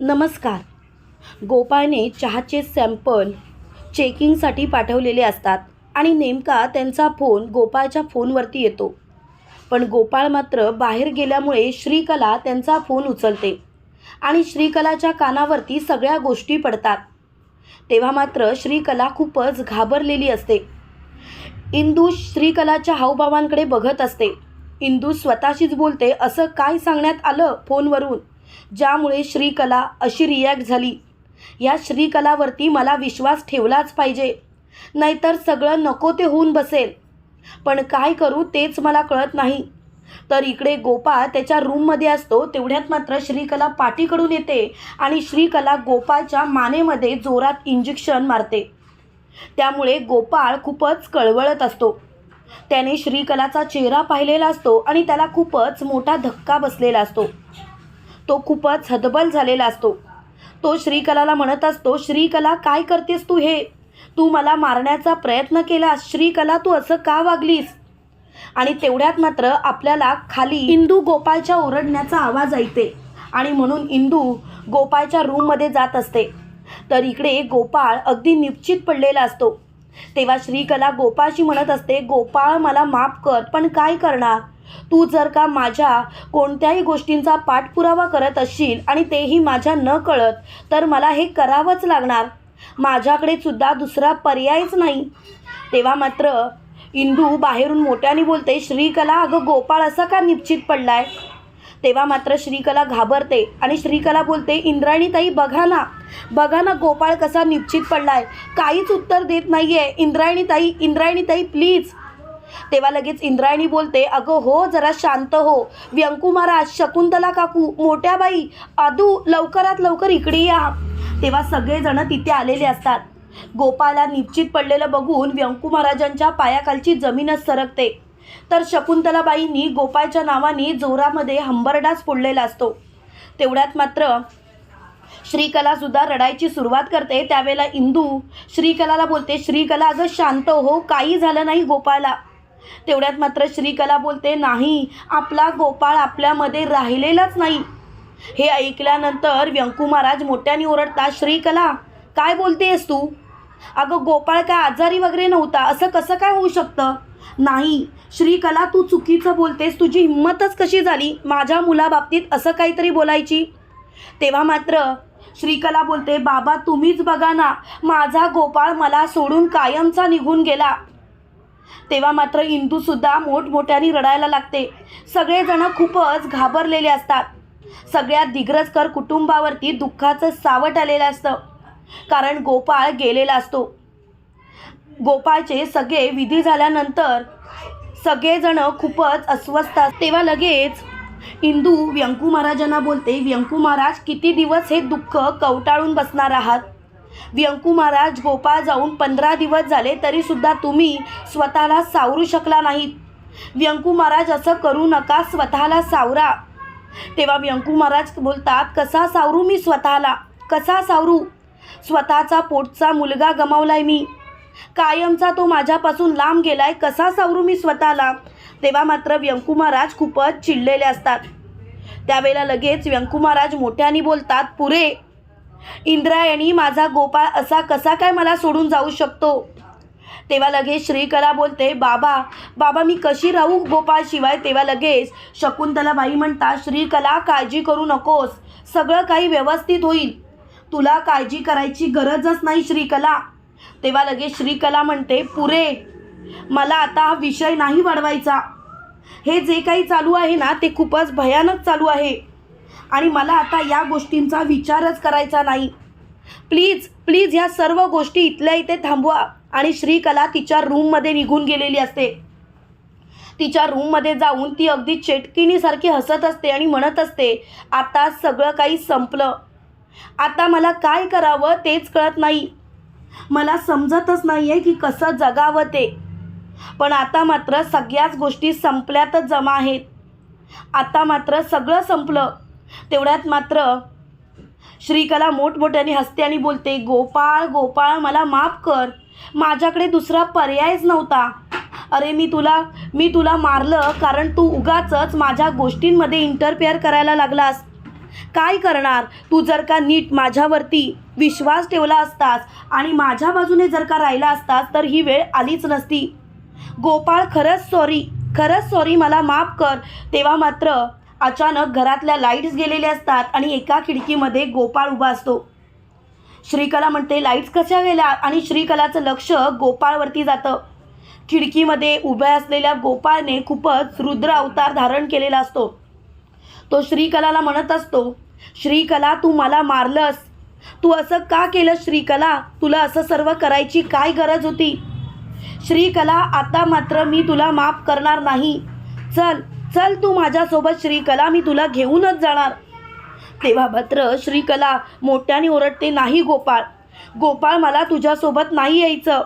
नमस्कार. गोपाळने चहाचे सॅम्पल चेकिंगसाठी पाठवलेले असतात आणि नेमका त्यांचा फोन गोपाळच्या फोनवरती येतो. पण गोपाळ मात्र बाहेर गेल्यामुळे श्रीकला त्यांचा फोन उचलते आणि श्रीकलाच्या कानावरती सगळ्या गोष्टी पडतात. तेव्हा मात्र श्रीकला खूपच घाबरलेली असते. इंदू श्रीकलाच्या हावभावांकडे बघत असते. इंदू स्वतःशीच बोलते असं काय सांगण्यात आलं फोनवरून? ज्यामुळे श्रीकला अशी रिॲक्ट झाली. या श्रीकलावरती मला विश्वास ठेवलाच पाहिजे. नाहीतर सगळं नको ते होऊन बसेल. पण काय करू तेच मला कळत नाही. तर इकडे गोपाळ त्याच्या रूममध्ये असतो तेवढ्यात मात्र श्रीकला पाठीकडून येते आणि श्रीकला गोपाळच्या मानेमध्ये जोरात इंजेक्शन मारते. त्यामुळे गोपाळ खूपच कळवळत असतो. त्याने श्रीकलाचा चेहरा पाहिलेला असतो आणि त्याला खूपच मोठा धक्का बसलेला असतो. तो खूपच हतबल झालेला असतो. तो श्रीकलाला म्हणत असतो श्रीकला काय करतेस तू हे? तू मला मारण्याचा प्रयत्न केलास. श्रीकला तू असं का वागलीस? आणि तेवढ्यात मात्र आपल्याला खाली इंदू गोपाळच्या ओरडण्याचा आवाज ऐकते आणि म्हणून इंदू गोपाळच्या रूममध्ये जात असते. तर इकडे गोपाळ अगदी निश्चित पडलेला असतो. तेव्हा श्रीकला गोपाळशी म्हणत असते गोपाळ मला माफ कर पण काय करणार? तू जर का माझ्या कोणत्याही गोष्टींचा पाठपुरावा करत असशील आणि तेही माझ्या न कळत तर मला हे करावंच लागणार. माझ्याकडे सुद्धा दुसरा पर्यायच नाही. तेव्हा मात्र इंदू बाहेरून मोठ्याने बोलते श्रीकला अगं गोपाळ असा का निश्चित पडलाय? तेव्हा मात्र श्रीकला घाबरते आणि श्रीकला बोलते इंद्रायणी ताई बघा ना बघा ना गोपाळ कसा निश्चित पडलाय. काहीच उत्तर देत नाहीये. इंद्रायणी ताई इंद्रायणी ताई प्लीज तेव्हा लगेच इंद्रायणी बोलते अगं हो जरा शांत हो. व्यंकू महाराज शकुंतला काकू मोठ्या बाई आदू लवकरात लवकर इकडे या. तेव्हा सगळेजण तिथे आलेले असतात. गोपाला निश्चित पडलेलं बघून व्यंकू महाराजांच्या पायाखालची जमीनच सरकते. तर शकुंतलाबाईंनी गोपाळच्या नावाने जोरामध्ये हंबरडाच फोडलेला असतो. तेवढ्यात मात्र श्रीकला सुद्धा रडायची सुरुवात करते. त्यावेळेला इंदू श्रीकलाला बोलते श्रीकला अगं शांत हो काही झालं नाही गोपाळला. तेवढ्यात मात्र श्रीकला बोलते नाही आपला गोपाळ आपल्यामध्ये राहिलेलाच नाही. हे ऐकल्यानंतर व्यंकू महाराज मोठ्याने ओरडतात श्रीकला काय बोलतेस तू? अगं गोपाळ काय आजारी वगैरे नव्हता असं कसं काय होऊ शकतं? नाही श्रीकला तू चुकीचं बोलतेस तुझी हिंमतच कशी झाली? माझ्या मुलाबाबतीत असं काहीतरी बोलायची? तेव्हा मात्र श्रीकला बोलते बाबा तुम्हीच बघा ना माझा गोपाळ मला सोडून कायमचा निघून गेला. तेव्हा मात्र इंदूसुद्धा मोठमोठ्याने रडायला लागते. सगळेजण खूपच घाबरलेले असतात. सगळ्या दिग्रजकर कुटुंबावरती दुःखाचं सावट आलेलं असतं. कारण गोपाळ गेलेला असतो. गोपाळचे सगळे विधी झाल्यानंतर सगळेजण खूपच अस्वस्थ तेव्हा लगेच इंदू व्यंकू महाराजांना बोलते व्यंकू महाराज किती दिवस हे दुःख कवटाळून बसणार आहात? व्यंकू महाराज गोपाळ जाऊन पंधरा दिवस झाले तरीसुद्धा तुम्ही स्वतःला सावरू शकला नाहीत. व्यंकू महाराज असं करू नका स्वतःला सावरा. तेव्हा व्यंकू महाराज बोलतात कसा सावरू मी स्वतःला? कसा सावरू? स्वतःचा पोटचा मुलगा गमावलाय मी. कायमचा तो माझ्यापासून लांब गेलाय कसा सावरू मी स्वतःला? तेव्हा मात्र व्यंकू महाराज खूपच चिडलेले असतात. त्यावेळेला लगेच व्यंकू महाराज मोठ्याने बोलतात पुरे इंद्रायणी माझा गोपाळ असा कसा काय मला सोडून जाऊ शकतो? तेव्हा लगेच श्रीकला बोलते बाबा बाबा मी कशी राहू गोपाळ शिवाय? तेव्हा लगेच शकुंतलाबाई म्हणतात श्रीकला काळजी करू नकोस. सगळं काही व्यवस्थित होईल. तुला काळजी करायची गरजच नाही श्रीकला. तेव्हा लगेच श्रीकला म्हणते पुरे मला आता हा विषय नाही वाढवायचा. हे जे काही चालू आहे ना ते खूपच भयानक चालू आहे. आणि मला आता या गोष्टींचा विचारच करायचा नाही. प्लीज प्लीज ह्या सर्व गोष्टी इथल्या इथे थांबवा आणि श्रीकला तिच्या रूममध्ये निघून गेलेली असते. तिच्या रूममध्ये जाऊन ती अगदी चेटकिणीसारखी हसत असते आणि म्हणत असते आता सगळं काही संपलं. आता मला काय करावं तेच कळत नाही. मला समजतच नाही आहे की कसं जगावं ते. पण आता मात्र सगळ्याच गोष्टी संपल्यातच जमा आहेत. आता मात्र सगळं संपलं. तेवढ्यात मात्र श्रीकला मोठमोठ्याने हसते आणि बोलते गोपाळ गोपाळ मला माफ कर. माझ्याकडे दुसरा पर्यायच नव्हता. अरे मी तुला मी तुला मारलं कारण तू उगाचच माझ्या गोष्टींमध्ये इंटरफेअर करायला लागलास. काय करणार? तू जर का नीट माझ्यावरती विश्वास ठेवला असतास आणि माझ्या बाजूने जर का राहिला असतास तर ही वेळ आलीच नसती. गोपाळ खरंच सॉरी खरंच सॉरी मला माफ कर. तेव्हा मात्र अचानक घरातल्या लाईट्स गेलेल्या असतात आणि एका खिडकीमध्ये गोपाळ उभा असतो. श्रीकला म्हणते लाईट्स कशा गेल्या? आणि श्रीकलाचं लक्ष गोपाळवरती जातं. खिडकीमध्ये उभ्या असलेल्या गोपाळने खूपच रुद्र अवतार धारण केलेला असतो. तो श्रीकलाला म्हणत असतो श्रीकला तू मला मारलंस. तू असं का केलं श्रीकला? तुला असं सर्व करायची काय गरज होती? श्रीकला आता मात्र मी तुला माफ करणार नाही. चल चल तू माझ्यासोबत श्रीकला मी तुला घेऊनच जाणार. तेव्हा मात्र श्रीकला मोठ्याने ओरडते नाही गोपाळ गोपाळ मला तुझ्यासोबत नाही यायचं.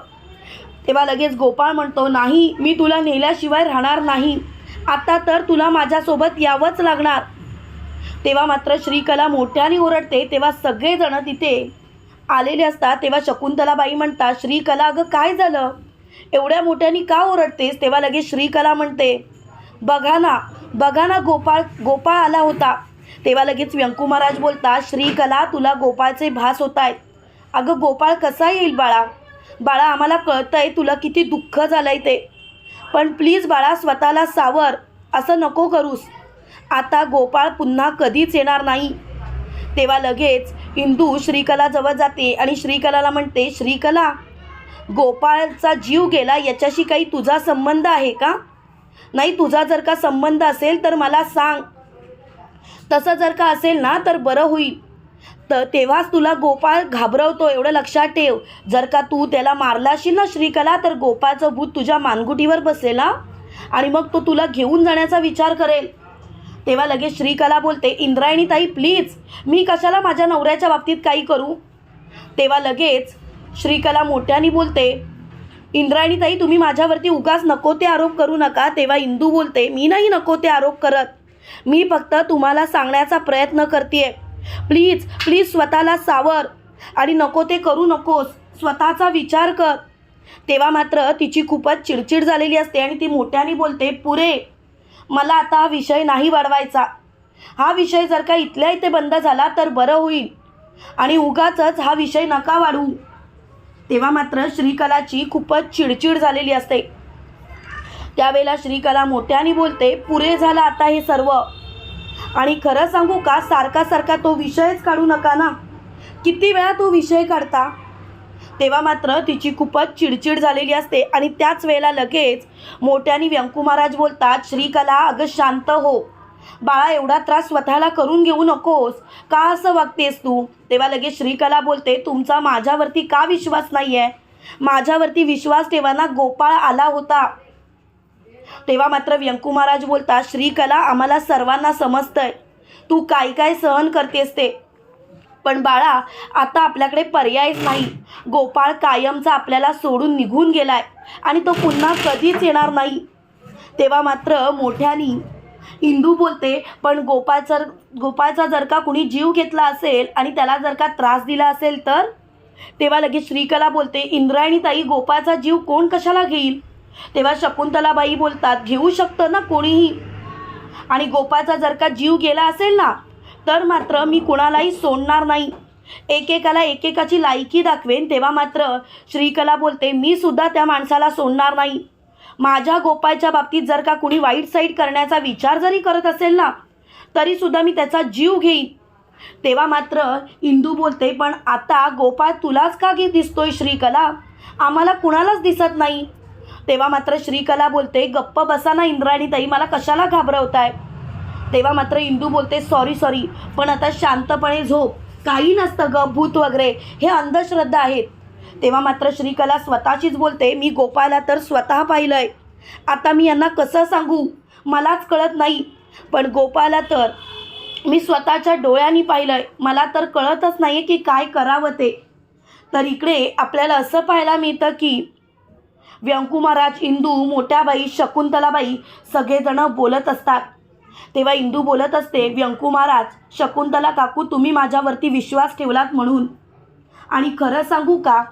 तेव्हा लगेच गोपाळ म्हणतो नाही मी तुला नेल्याशिवाय राहणार नाही. आता तर तुला माझ्यासोबत यावंच लागणार. तेव्हा मात्र श्रीकला मोठ्याने ओरडते तेव्हा सगळेजण तिथे आलेले असतात. तेव्हा शकुंतलाबाई म्हणतात श्रीकला अगं काय झालं? एवढ्या मोठ्याने का ओरडतेस? तेव्हा लगेच श्रीकला म्हणते बघा ना बघा ना गोपाळ गोपाळ आला होता. तेव्हा लगेच व्यंकू महाराज बोलतात श्रीकला तुला गोपाळचे भास होत आहेत अगं गोपाळ कसा येईल बाळा? बाळा आम्हाला कळतंय तुला किती दुःख झालंय ते. पण प्लीज बाळा स्वतःला सावर. असं नको करूस. आता गोपाळ पुन्हा कधीच येणार नाही. तेव्हा लगेच इंदू श्रीकलाजवळ जाते आणि श्रीकलाला म्हणते श्रीकला गोपाळचा जीव गेला याच्याशी काही तुझा संबंध आहे का? नाही तुझा जर का संबंध असेल तर मला सांग. तसं जर का असेल ना तर बरं होईल. तर तेव्हाच तुला गोपाळ घाबरवतो एवढं लक्षात ठेव. जर का तू त्याला मारला असेल ना श्रीकला तर गोपाळचं भूत तुझ्या मानगुटीवर बसेल हा. आणि मग तो तुला घेऊन जाण्याचा विचार करेल. तेव्हा लगेच श्रीकला बोलते इंद्रायणी ताई प्लीज मी कशाला माझ्या नवऱ्याच्या बाबतीत काही करू? तेव्हा लगेच श्रीकला मोठ्याने बोलते इंद्रायणी ताई तुम्ही माझ्यावरती उगाच नको ते आरोप करू नका. तेव्हा इंदू बोलते मी नाही नको ते आरोप करत. मी फक्त तुम्हाला सांगण्याचा प्रयत्न करते प्लीज प्लीज स्वतःला सावर आणि नको ते करू नकोस. स्वतःचा विचार कर. तेव्हा मात्र तिची खूपच चिडचिड झालेली असते आणि ती मोठ्याने बोलते पुरे मला आता हा विषय नाही वाढवायचा. हा विषय जर का इथल्या इथे बंद झाला तर बरं होईल. आणि उगाचच हा विषय नका वाढवू. तेव्हा मात्र श्रीकलाची खूपच चिडचिड झालेली असते. त्यावेळेला श्रीकला मोठ्याने बोलते पुरे झालं आता हे सर्व. आणि खरं सांगू का सारखा सारखा तो विषयच काढू नका ना. किती वेळा तो विषय काढता? तेव्हा मात्र तिची खूपच चिडचिड झालेली असते आणि त्याच वेळेला लगेच मोठ्याने व्यंकू महाराज बोलतात श्रीकला अगं शांत हो. बाळा एवढा त्रास स्वतःला करून घेऊ नकोस. का असं वागतेस तू? तेव्हा लगेच श्रीकला बोलते तुमचा माझ्यावरती का विश्वास नाही आहे माझ्यावरती विश्वास ठेवाना गोपाळ आला होता. तेव्हा मात्र व्यंकू महाराज बोलता श्रीकला आम्हाला सर्वांना समजतंय. तू काय काय सहन करतेस ते. पण बाळा आता आपल्याकडे पर्यायच नाही. गोपाळ कायमचा आपल्याला सोडून निघून गेलाय आणि तो पुन्हा कधीच येणार नाही. तेव्हा मात्र मोठ्यानी इंदू बोलते पण गोपाळचा गोपाळचा जर का कुणी जीव घेतला असेल आणि त्याला जर का त्रास दिला असेल तर? तेव्हा लगेच श्रीकला बोलते इंद्रायणी ताई गोपाळचा जीव कोण कशाला घेईल? तेव्हा शकुंतलाबाई बोलतात घेऊ शकतं ना कोणीही? आणि गोपाळचा जर का जीव गेला असेल ना तर मात्र मी कुणालाही सोडणार नाही. एकेकाला एकेकाची लायकी दाखवेन. तेव्हा मात्र श्रीकला बोलते मी सुद्धा त्या माणसाला सोडणार नाही. माझ्या गोपाळच्या बाबतीत जर का कुणी वाईट साईड करण्याचा विचार जरी करत असेल ना तरीसुद्धा मी त्याचा जीव घेईन. तेव्हा मात्र इंदू बोलते पण आता गोपाळ तुलाच का घे दिसतोय श्रीकला? आम्हाला कुणालाच दिसत नाही. तेव्हा मात्र श्रीकला बोलते गप्प बसा ना इंद्राणी ताई मला कशाला घाबरवताय? तेव्हा मात्र इंदू बोलते सॉरी सॉरी पण आता शांतपणे झोप. काही नसतं ग भूत वगैरे. हे अंधश्रद्धा आहेत. तेव्हा मात्र श्रीकला स्वतःशीच बोलते मी गोपाळला तर स्वतः पाहिलं आहे आता मी यांना कसं सांगू? मलाच कळत नाही. पण गोपाळला तर मी स्वतःच्या डोळ्यांनी पाहिलं आहे मला तर कळतच नाही आहे की काय करावं ते. तर इकडे आपल्याला असं पाहायला मिळतं की व्यंकू महाराज इंदू मोठ्याबाई शकुंतलाबाई सगळेजणं बोलत असतात. तेव्हा इंदू बोलत असते व्यंकू महाराज शकुंतला काकू तुम्ही माझ्यावरती विश्वास ठेवलात म्हणून. आणि खरं सांगू का?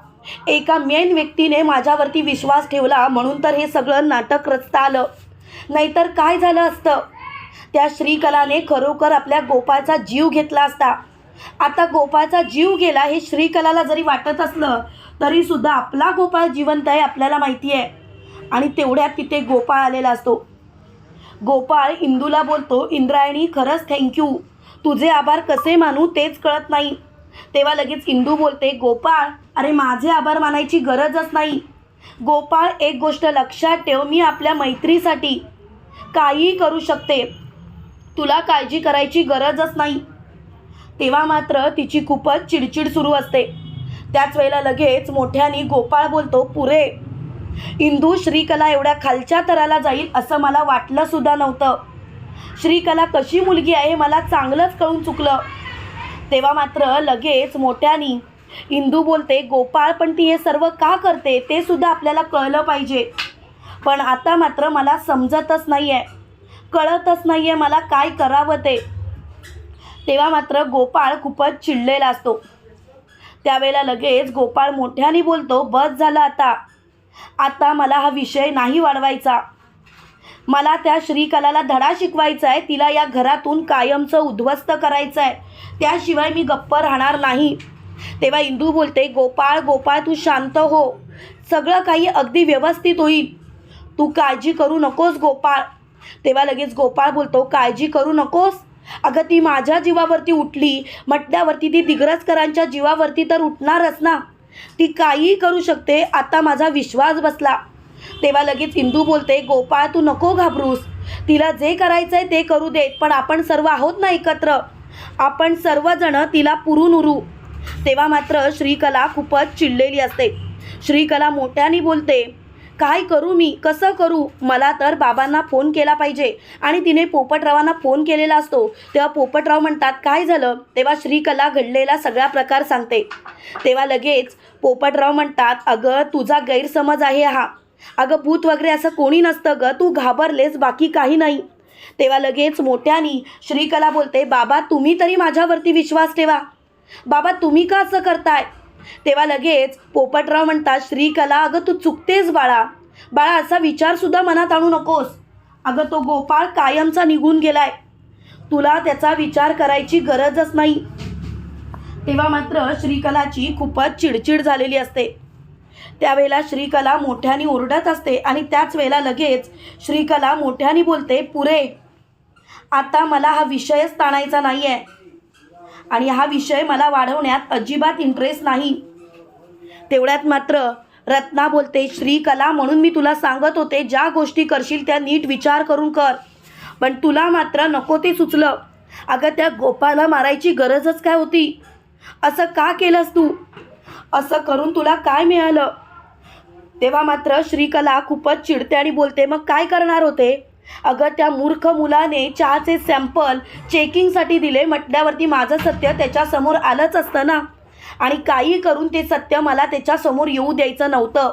एका मेन व्यक्तीने माझ्यावरती विश्वास ठेवला म्हणून तर हे सगळं नाटक रचता आलं. नाहीतर काय झालं असतं? त्या श्रीकलाने खरोखर आपल्या गोपाळचा जीव घेतला असता. आता गोपाळचा जीव गेला हे श्रीकलाला जरी वाटत असलं तरीसुद्धा आपला गोपाळ जिवंत आहे आपल्याला माहिती आहे. आणि तेवढ्यात तिथे गोपाळ आलेला असतो. गोपाळ इंदूला बोलतो इंद्रायणी खरंच थँक्यू तुझे आभार कसे मानू तेच कळत नाही. तेव्हा लगेच इंदू बोलते गोपाळ अरे माझे आभार मानायची गरजच नाही. गोपाळ एक गोष्ट लक्षात ठेव मी आपल्या मैत्रीसाठी काहीही करू शकते. तुला काळजी करायची गरजच नाही. तेव्हा मात्र तिची खूपच चिडचिड सुरू असते. त्याच वेळेला लगेच मोठ्याने गोपाळ बोलतो पुरे इंदू श्रीकला एवढ्या खालच्या तराला जाईल असं मला वाटलं सुद्धा नव्हतं. श्रीकला कशी मुलगी आहे मला चांगलंच कळून चुकलं. तेव्हा मात्र लगेच मोठ्यानी इंदू बोलते गोपाळ पण ती हे सर्व का करते? ते सुद्धा आपल्याला कळलं पाहिजे. पण आता मात्र मला समजतच नाही आहे कळतच नाही आहे मला काय करावं ते. तेव्हा मात्र गोपाळ खूपच चिडलेला असतो. त्यावेळेला लगेच गोपाळ मोठ्याने बोलतो बस झालं आता. आता मला हा विषय नाही वाढवायचा. मला त्या श्रीकलाला धडा शिकवायचा आहे तिला या घरातून कायमचं उद्ध्वस्त करायचं आहे त्याशिवाय मी गप्प राहणार नाही. तेव्हा इंदू बोलते गोपाळ गोपाळ तू शांत हो. सगळं काही अगदी व्यवस्थित होईल. तू काळजी करू नकोस गोपाळ. तेव्हा लगेच गोपाळ बोलतो काळजी करू नकोस? अगं ती माझ्या जीवावरती उठली. म्हटल्यावरती ती दिग्रजकरांच्या जीवावरती तर उठणारच ना. ती काहीही करू शकते आता माझा विश्वास बसला. तेव्हा लगेच इंदू बोलते गोपाळ तू नको घाबरूस. तिला जे करायचं आहे ते करू देत पण आपण सर्व आहोत ना एकत्र. आपण सर्वजण तिला पुरून उरू. तेव्हा मात्र श्रीकला खूपच चिडलेली असते. श्रीकला मोठ्याने बोलते काय करू मी? कसं करू? मला तर बाबांना फोन केला पाहिजे आणि तिने पोपटरावांना फोन केलेला असतो. तेव्हा पोपटराव म्हणतात काय झालं? तेव्हा श्रीकला घडलेला सगळा प्रकार सांगते. तेव्हा लगेच पोपटराव म्हणतात अगं तुझा गैरसमज आहे हा. अगं भूत वगैरे असं कोणी नसतं गं. तू घाबरलेस बाकी काही नाही. तेव्हा लगेच मोठ्यानी श्रीकला बोलते बाबा तुम्ही तरी माझ्यावरती विश्वास ठेवा. बाबा तुम्ही का असं करताय? तेव्हा लगेच पोपटराव म्हणतात श्रीकला अगं तू चुकतेस बाळा. बाळा असा विचारसुद्धा मनात आणू नकोस. अगं तो गोपाळ कायमचा निघून गेलाय. तुला त्याचा विचार करायची गरजच नाही. तेव्हा मात्र श्रीकलाची खूपच चिडचिड झालेली असते. त्यावेळेला श्रीकला मोठ्याने ओरडत असते आणि त्याच वेळेला लगेच श्रीकला मोठ्याने बोलते पुरे आता मला हा विषयच ताणायचा नाही आहे आणि हा विषय मला वाढवण्यात अजिबात इंटरेस्ट नाही. तेवढ्यात मात्र रत्ना बोलते श्रीकला म्हणून मी तुला सांगत होते ज्या गोष्टी करशील त्या नीट विचार करून कर. पण तुला मात्र नको ते सुचलं. अगं त्या गोपाला मारायची गरजच काय होती? असं का केलंस तू? असं करून तुला काय मिळालं? तेव्हा मात्र श्रीकला खूपच चिडते आणि बोलते मग काय करणार होते? अगं त्या मूर्ख मुलाने चहाचे सॅम्पल चेकिंगसाठी दिले. म्हटल्यावरती माझं सत्य त्याच्यासमोर आलंच असतं ना. आणि काही करून ते सत्य मला त्याच्यासमोर येऊ द्यायचं नव्हतं.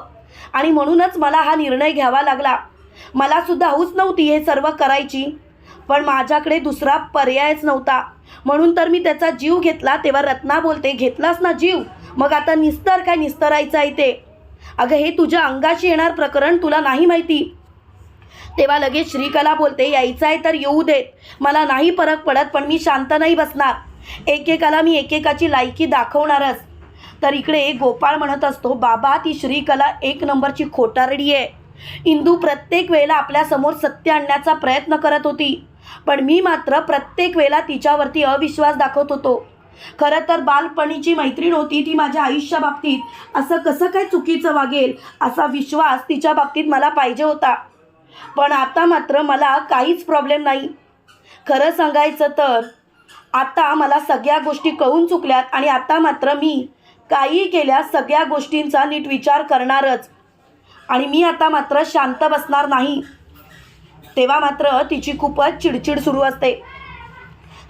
आणि म्हणूनच मला हा निर्णय घ्यावा लागला. मला सुद्धा हौस नव्हती हे सर्व करायची. पण माझ्याकडे दुसरा पर्यायच नव्हता. म्हणून तर मी त्याचा जीव घेतला. तेव्हा रत्ना बोलते घेतलास ना जीव? मग आता निस्तर काय निस्तरायचं आहे ते? अगं हे तुझ्या अंगाशी येणार प्रकरण तुला नाही माहिती. तेव्हा लगेच श्रीकला बोलते यायचं आहे तर येऊ देत. मला नाही फरक पडत पण मी शांत नाही बसणार. एकेकाला मी एकेकाची लायकी दाखवणारच. तर इकडे गोपाळ म्हणत असतो बाबा ती श्रीकला एक नंबरची खोटारडी आहे. इंदू प्रत्येक वेळेला आपल्यासमोर सत्य आणण्याचा प्रयत्न करत होती. पण मी मात्र प्रत्येक वेळेला तिच्यावरती अविश्वास दाखवत होतो. खरं तर बालपणीची मैत्रीण होती ती माझ्या आयुष्या बाबतीत. असं कसं काय चुकीचं वागेल? असा विश्वास तिच्या बाबतीत मला पाहिजे होता. पण आता मात्र मला काहीच प्रॉब्लेम नाही. खरं सांगायचं तर आता मला सगळ्या गोष्टी कळून चुकल्यात आणि आता मात्र मी काही केल्या सगळ्या गोष्टींचा नीट विचार करणारच. आणि मी आता मात्र शांत बसणार नाही. तेव्हा मात्र तिची खूपच चिडचिड सुरू असते.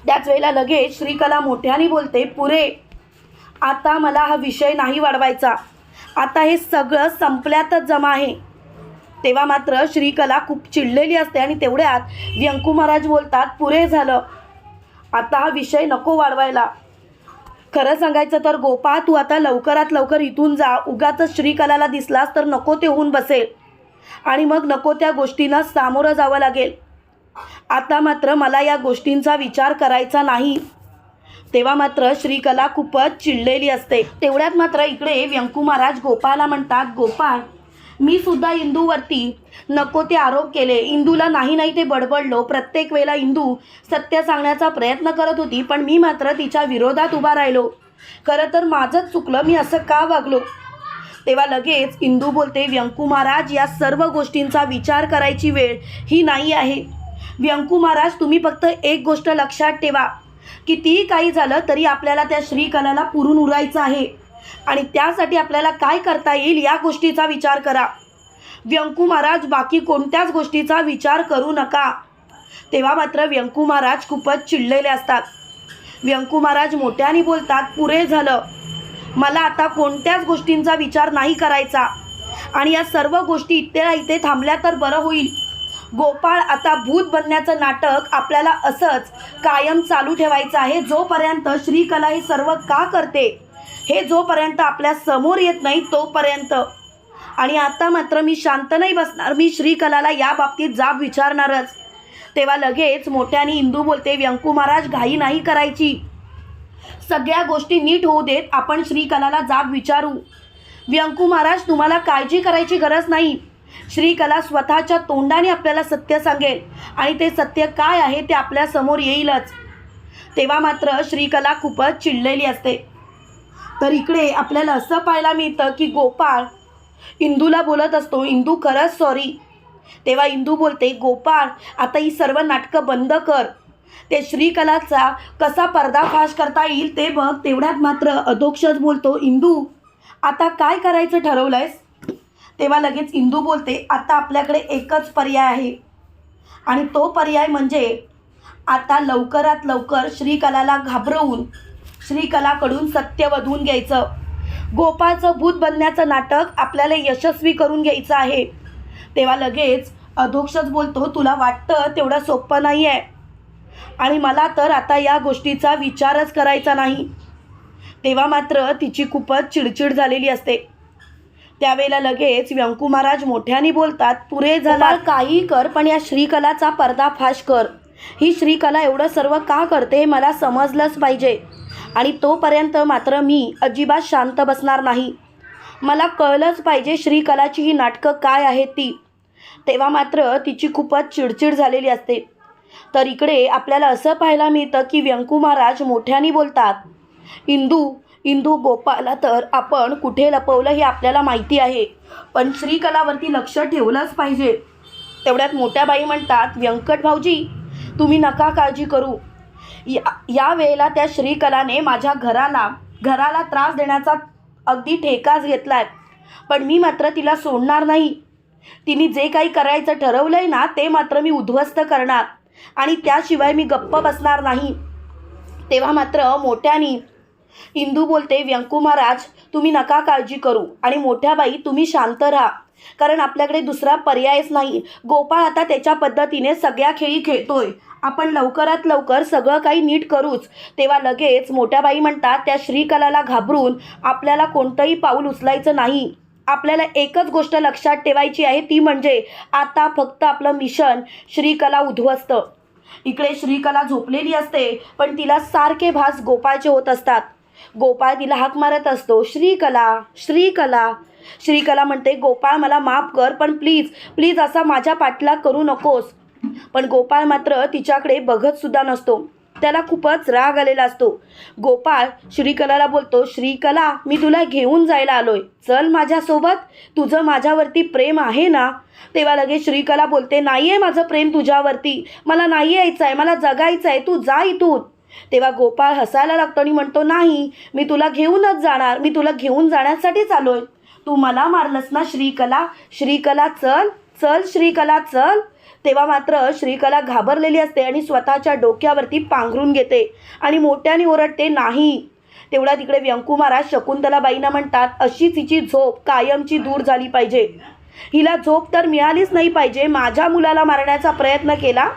त्याच वेळेला लगेच श्रीकला मोठ्याने बोलते पुरे आता मला हा विषय नाही वाढवायचा. आता हे सगळं संपल्यातच जमा आहे. तेव्हा मात्र श्रीकला खूप चिडलेली असते आणि तेवढ्यात व्यंकू महाराज बोलतात पुरे झालं. आता हा विषय नको वाढवायला. खरं सांगायचं तर गोपा तू आता लवकरात लवकर इथून जा. उगाच श्रीकलाला दिसलास तर नको ते होऊन बसेल. आणि मग नको त्या गोष्टींना सामोरं जावं लागेल. आता मात्र मला या गोष्टींचा विचार करायचा नाही. तेव्हा मात्र श्रीकला खूपच चिडलेली असते. तेवढ्यात मात्र इकडे व्यंकू महाराज गोपाळला म्हणतात गोपाळ मी सुद्धा इंदूवरती नको ते आरोप केले. इंदूला नाही नाही ते बडबडलो. प्रत्येक वेळेला इंदू सत्य सांगण्याचा प्रयत्न करत होती पण मी मात्र तिच्या विरोधात उभा राहिलो. खरं तर माझंच चुकलं. मी असं का वागलो? तेव्हा लगेच इंदू बोलते व्यंकू महाराज या सर्व गोष्टींचा विचार करायची वेळ ही नाही आहे. व्यंकू महाराज तुम्ही फक्त एक गोष्ट लक्षात ठेवा. कितीही काही झालं तरी आपल्याला त्या श्रीकलाला पुरून उरायचं आहे. आणि त्यासाठी आपल्याला काय करता येईल या गोष्टीचा विचार करा. व्यंकू महाराज बाकी कोणत्याच गोष्टीचा विचार करू नका. तेव्हा मात्र व्यंकू महाराज खूपच चिडलेले असतात. व्यंकू महाराज मोठ्याने बोलतात पुरे झालं. मला आता कोणत्याच गोष्टींचा विचार नाही करायचा. आणि या सर्व गोष्टी इथे इथे थांबल्या तर बरं होईल. गोपाळ आता भूत बनण्याचं नाटक आपल्याला असंच कायम चालू ठेवायचं आहे. जोपर्यंत श्रीकला हे सर्व का करते? हे जोपर्यंत आपल्यासमोर येत नाही तोपर्यंत. आणि आता मात्र मी शांत नाही बसणार. मी श्रीकलाला या बाबतीत जाब विचारणारच. तेव्हा लगेच मोठ्याने इंदू बोलते व्यंकू महाराज घाई नाही करायची. सगळ्या गोष्टी नीट होऊ देत आपण श्रीकलाला जाब विचारू. व्यंकू महाराज तुम्हाला काळजी करायची गरज नाही. श्रीकला स्वतःच्या तोंडाने आपल्याला सत्य सांगेल. आणि ते सत्य काय आहे ते आपल्यासमोर येईलच. तेव्हा मात्र श्रीकला खूपच चिडलेली असते. तर इकडे आपल्याला असं पाहायला मिळतं की गोपाळ इंदूला बोलत असतो इंदू खरंच सॉरी तेव्हा इंदू बोलते गोपाळ आता ही सर्व नाटकं बंद कर. ते श्रीकलाचा कसा पर्दाफाश करता येईल ते बघ. तेवढ्यात मात्र अधोक्षच बोलतो इंदू आता काय करायचं ठरवलंयस? तेव्हा लगेच इंदू बोलते आता आपल्याकडे एकच पर्याय आहे. आणि तो पर्याय म्हणजे आता लवकरात लवकर श्रीकलाला घाबरवून श्रीकलाकडून सत्य वधून घ्यायचं. गोपाळचं भूत बनण्याचं नाटक आपल्याला यशस्वी करून घ्यायचं आहे. तेव्हा लगेच अधोक्षच बोलतो तुला वाटतं तेवढं सोपं नाही आहे आणि मला तर आता या गोष्टीचा विचारच करायचा नाही. तेव्हा मात्र तिची खूपच चिडचिड झालेली असते. त्यावेळेला लगेच व्यंकू महाराज मोठ्याने बोलतात पुरे झाला. काही कर पण या श्रीकलाचा पर्दाफाश कर. ही श्रीकला एवढं सर्व का करते हे मला समजलंच पाहिजे. आणि तोपर्यंत मात्र मी अजिबात शांत बसणार नाही. मला कळलंच पाहिजे श्रीकलाची ही नाटकं काय आहेत ती. तेव्हा मात्र तिची खूपच चिडचिड झालेली असते. तर इकडे आपल्याला असं पाहायला मिळतं की व्यंकू महाराज मोठ्याने बोलतात इंदू इंदू गोपाला तर आपण कुठे लपवलं हे आपल्याला माहिती आहे. पण श्रीकलावरती लक्ष ठेवलंच पाहिजे. तेवढ्यात मोठ्या बाई म्हणतात व्यंकट भाऊजी तुम्ही नका काळजी करू. या या वेळेला त्या श्रीकलाने माझ्या घराला घराला त्रास देण्याचा अगदी ठेकाच घेतला आहे पण मी मात्र तिला सोडणार नाही. तिने जे काही करायचं ठरवलं आहे ना ते मात्र मी उद्ध्वस्त करणार. आणि त्याशिवाय मी गप्प बसणार नाही. तेव्हा मात्र मोठ्यानी इंदू बोलते व्यंकू महाराज तुम्ही नका काळजी करू आणि मोठ्या बाई तुम्ही शांत राहा. कारण आपल्याकडे दुसरा पर्यायच नाही. गोपाळ आता त्याच्या पद्धतीने सगळ्या खेळी खेळतोय. आपण लवकरात लवकर सगळं काही नीट करूच. तेव्हा लगेच मोठ्या बाई म्हणतात त्या श्रीकलाला घाबरून आपल्याला कोणतंही पाऊल उचलायचं नाही. आपल्याला एकच गोष्ट लक्षात ठेवायची आहे ती म्हणजे आता फक्त आपलं मिशन श्रीकला उद्ध्वस्त. इकडे श्रीकला झोपलेली असते पण तिला सारखे भास गोपाळचे होत असतात. गोपाळ तिला हाक मारत असतो. श्रीकला श्रीकला. श्रीकला म्हणते गोपाळ मला माफ कर पण प्लीज प्लीज असा माझ्या पाठलाग करू नकोस. पण गोपाळ मात्र तिच्याकडे बघत सुद्धा नसतो. त्याला खूपच राग आलेला असतो. गोपाळ श्रीकलाला बोलतो श्रीकला मी तुला घेऊन जायला आलोय. चल माझ्यासोबत. तुझं माझ्यावरती प्रेम आहे ना? तेव्हा लगेच श्रीकला बोलते नाही आहे माझं प्रेम तुझ्यावरती. मला नाही यायचं आहे मला जगायचं आहे तू जा इथून. तेव्हा गोपाळ हसायला लागतो आणि म्हणतो नाही मी तुला घेऊनच जाणार. मी तुला घेऊन जाण्यासाठीच आलो आहे तू मला मारलंस ना श्रीकला? श्रीकला चल चल श्रीकला चल. तेव्हा मात्र श्रीकला घाबरलेली असते आणि स्वतःच्या डोक्यावरती पांघरून घेते आणि मोठ्याने ओरडते नाही. तेवढा तिकडे व्यंकू महाराज शकुंतलाबाईंना म्हणतात अशीच हिची झोप कायमची दूर झाली पाहिजे. हिला झोप तर मिळालीच नाही पाहिजे. माझ्या मुलाला मारण्याचा प्रयत्न केला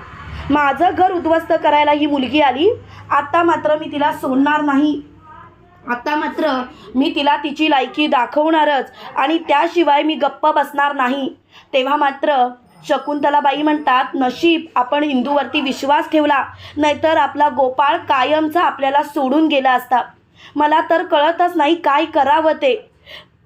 माझं घर उद्ध्वस्त करायला ही मुलगी आली. आता मात्र मी तिला सोडणार नाही. आता मात्र मी तिला तिची लायकी दाखवणारच आणि त्याशिवाय मी गप्प बसणार नाही. तेव्हा मात्र शकुंतलाबाई म्हणतात नशीब आपण हिंदूवरती विश्वास ठेवला. नाहीतर आपला गोपाळ कायमचा आपल्याला सोडून गेला असता. मला तर कळतच नाही काय करावं ते.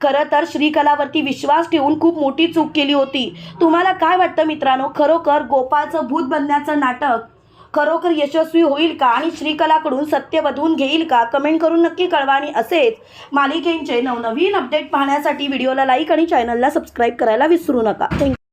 खरं तर श्रीकलावरती विश्वास ठेवून खूप मोठी चूक केली होती. तुम्हाला काय वाटतं मित्रांनो? खरोखर गोपाळचं भूत बनण्याचं नाटक खरोखर यशस्वी होईल का? आणि श्रीकलाकडून सत्य बदवून घेईल का? कमेंट करून नक्की कळवा आणि असेच मालिकेंचे नवनवीन अपडेट पाहण्यासाठी व्हिडिओला लाईक आणि चॅनलला सबस्क्राईब करायला विसरू नका. थँक्यू